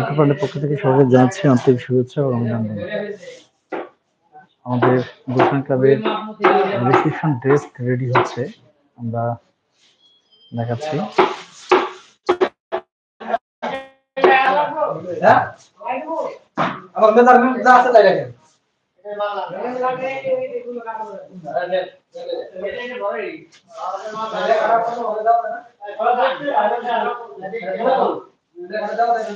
ইকোপার্টের পক্ষ থেকে সবাইকে জানাচ্ছি আন্তরিক শুভেচ্ছা ও অভিনন্দন। আমাদের গুলশান ক্লাবের রিসেপশন ড্রেস রেডি হচ্ছে। আমরা দেখাচ্ছি। আমার মেলার যা আছে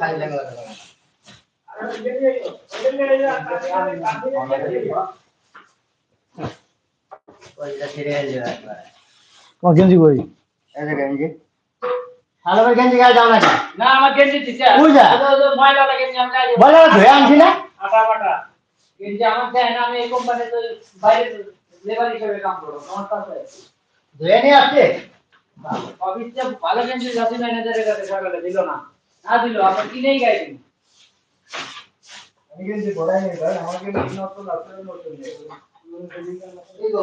তাই রাখেন তোমার গেঞ্জি কই ভালো করে গেঞ্জি। গায়ে যাও না? না আমার গেঞ্জি দিছে? ওই যে- ওই যে ময়লাটা গেঞ্জি আমি গায়ে। বলো ধুয়ে আনছি না? আটা বাটা। গেঞ্জি আমার দেয় না আমি এই কোম্পানিতে বাইরে লেবার হিসেবে কাম করব আমার কাছে ধুয়ে নিয়ে আসছে? অফিসে ভালো গেঞ্জি যাচ্ছি ম্যানেজারের কাছে সকালে দিল না। না দিল আপনার কিনেই গায়ে দিন আমি গেঞ্জি পরাই নি ভাই আমার গেঞ্জি নতুন আছে নতুন নেই এই গো